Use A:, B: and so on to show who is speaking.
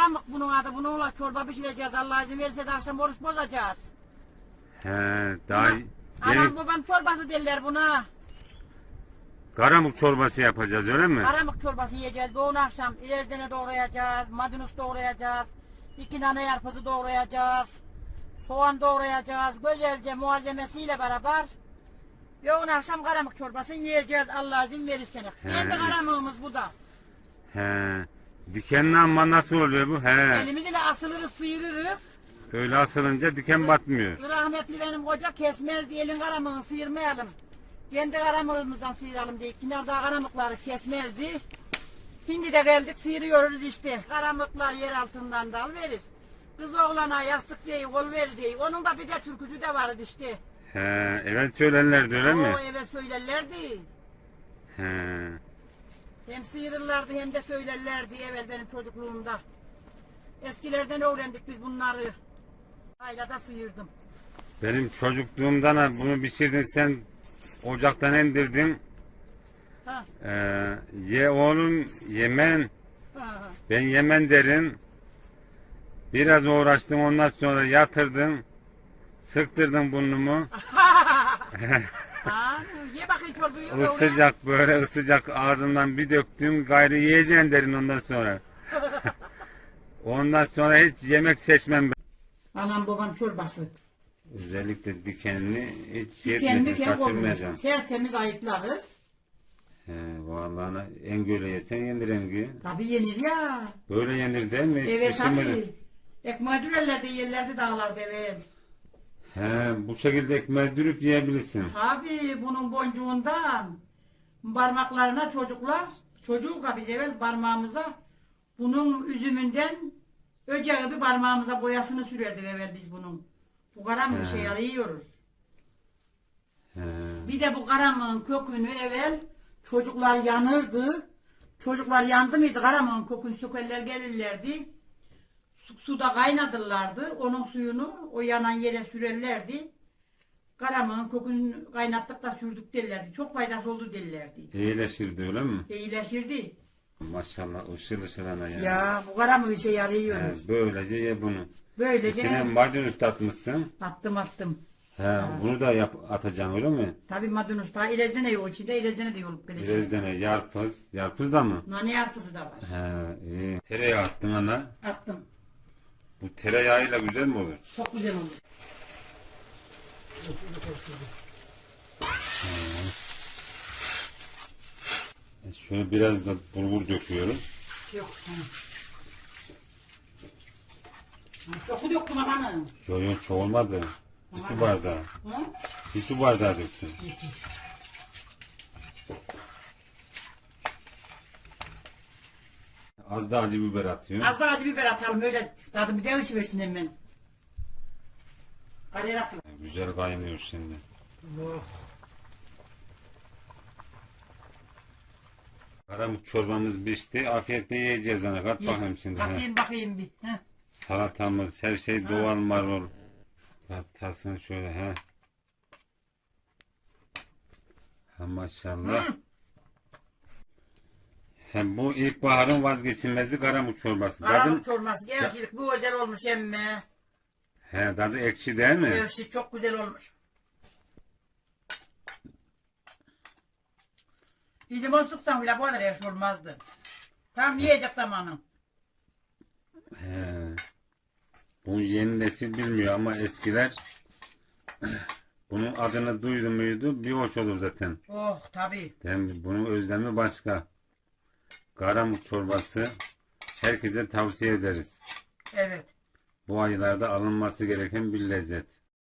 A: karamık bunun adı. Bununla çorba pişireceğiz. Allah izin verirse de akşam oruç bozacağız.
B: He, daha
A: Anam
B: yeni
A: babam çorbası derler buna.
B: karamuk çorbası yapacağız öyle mi?
A: Karamık çorbası yiyeceğiz. Bu akşam ilezdene doğrayacağız. Maydanoz doğrayacağız. İki tane yarpızı doğrayacağız. Soğan doğrayacağız. Güzelce malzemesiyle beraber. Yoğun akşam karamık çorbası yiyeceğiz Allah izin verirse. Kendi karamığımız bu da.
B: He. Dikenli amma nasıl oluyor bu? He.
A: Elimizle asılırız, sıyırırız.
B: Öyle asılınca diken batmıyor.
A: Rahmetli benim koca kesmezdi. Elin karamığını sıyırmayalım. Kendi karamığımızdan sıyıralım diye. Kenarda karamıkları kesmezdi. Şimdi de geldik sıyırıyoruz işte. Karamıklar yer altından dal verir. Kız oğlana yastık değil, kol ver değil. Onun da bir de türküsü de vardı işte.
B: He. Evet söylenlerdi öyle mi?
A: O eve söylerlerdi.
B: He.
A: Hem sıyırırlardı hem de söylerlerdi evvel benim çocukluğumda. Eskilerden öğrendik biz bunları. Ailada sıyırdım.
B: Benim çocukluğumdan ha, bunu pişirdin sen ocaktan indirdin.
A: Ha,
B: Ee, ye oğlum yemen.
A: ha, ha.
B: Ben yemen derim. Biraz uğraştım ondan sonra yatırdın. Sıktırdın burnumu.
A: Ha, ye bakayım çorbayı. öyle.
B: Isıcak böyle ısıcak ağzından bir döktüm gayrı yiyeceksin derin ondan sonra. ondan sonra hiç yemek seçmem ben.
A: Anam babam çorbası.
B: Özellikle dikenli hiç
A: Kendi
B: yetmedim
A: kendi
B: kaçırmayacağım.
A: olmuş. Tertemiz ayıklarız.
B: He, vallahi en göle yesen yenir engi.
A: Tabi yenir ya.
B: Böyle yenir değil mi? Hiç
A: Evet
B: pişirmedin.
A: tabi. Ekmeği dürerlerdi yerlerdi dağlarda evet.
B: He, bu şekilde ekmeği dürüp yiyebilirsin.
A: Tabi bunun boncuğundan parmaklarına çocuklar çocuk biz evvel parmağımıza bunun üzümünden öceği bir parmağımıza boyasını sürerdik evvel biz bunun. Bu karamın şey yiyoruz.
B: He.
A: Bir de bu karamığın kökünü evvel çocuklar yanırdı. Çocuklar yandı mıydı karamığın kökünü sökerler gelirlerdi. Su, suda kaynadırlardı. Onun suyunu o yanan yere sürerlerdi. Karamığın kökünü kaynattık da sürdük derlerdi. Çok faydası oldu derlerdi.
B: İyileşirdi öyle mi?
A: İyileşirdi.
B: Maşallah ışıl ışıl ana ya.
A: Ya bu karamığı işe yarıyormuş.
B: He, böylece ye bunu.
A: Böylece
B: İçine maydanoz atmışsın.
A: attım attım.
B: He, bunu da yap, atacaksın öyle mi?
A: Tabi maydanoz daha ilezene yok içinde ilezene de yolup gelecek.
B: Biraz dene yarpız. Yarpız da mı?
A: Nane yarpısı da var.
B: He, iyi. Tereyağı attın ana.
A: Attım.
B: Bu tereyağıyla güzel mi olur?
A: Çok güzel olur.
B: E, Şöyle biraz da bulgur döküyoruz.
A: Yok. Çok döktüm amanı?
B: Yok yok çok olmadı. Bir su bardağı.
A: Ha?
B: Bir su bardağı döktüm.
A: Yeter.
B: Az da acı biber atıyor.
A: Az da acı biber atalım öyle tadı bir değişiversin hemen. Araya atla.
B: Güzel kaynıyor şimdi.
A: Oh.
B: Karamuk çorbamız pişti. Afiyetle yiyeceğiz ana. Kat bakayım şimdi.
A: Bakayım bakayım bir. Heh.
B: Salatamız, her şey doğal marul. Katasın şöyle he. Ha maşallah.
A: Hı.
B: Hem bu ilkbaharın vazgeçilmezi karamuk çorbası.
A: Karanlık
B: Tadı,
A: çorbası. Gevşilik bu güzel olmuş emme.
B: he, tadı ekşi değil mi?
A: Gevşik çok güzel olmuş. Bir limon sıksam bile bu kadar ekşi olmazdı. Tam yiyecek zamanı.
B: He. Bu yeni nesil bilmiyor ama eskiler bunun adını duydu muydu bir hoş olur zaten.
A: Oh tabii.
B: Değil mi? Bunun özlemi başka. Karamuk çorbası herkese tavsiye ederiz.
A: Evet.
B: Bu aylarda alınması gereken bir lezzet.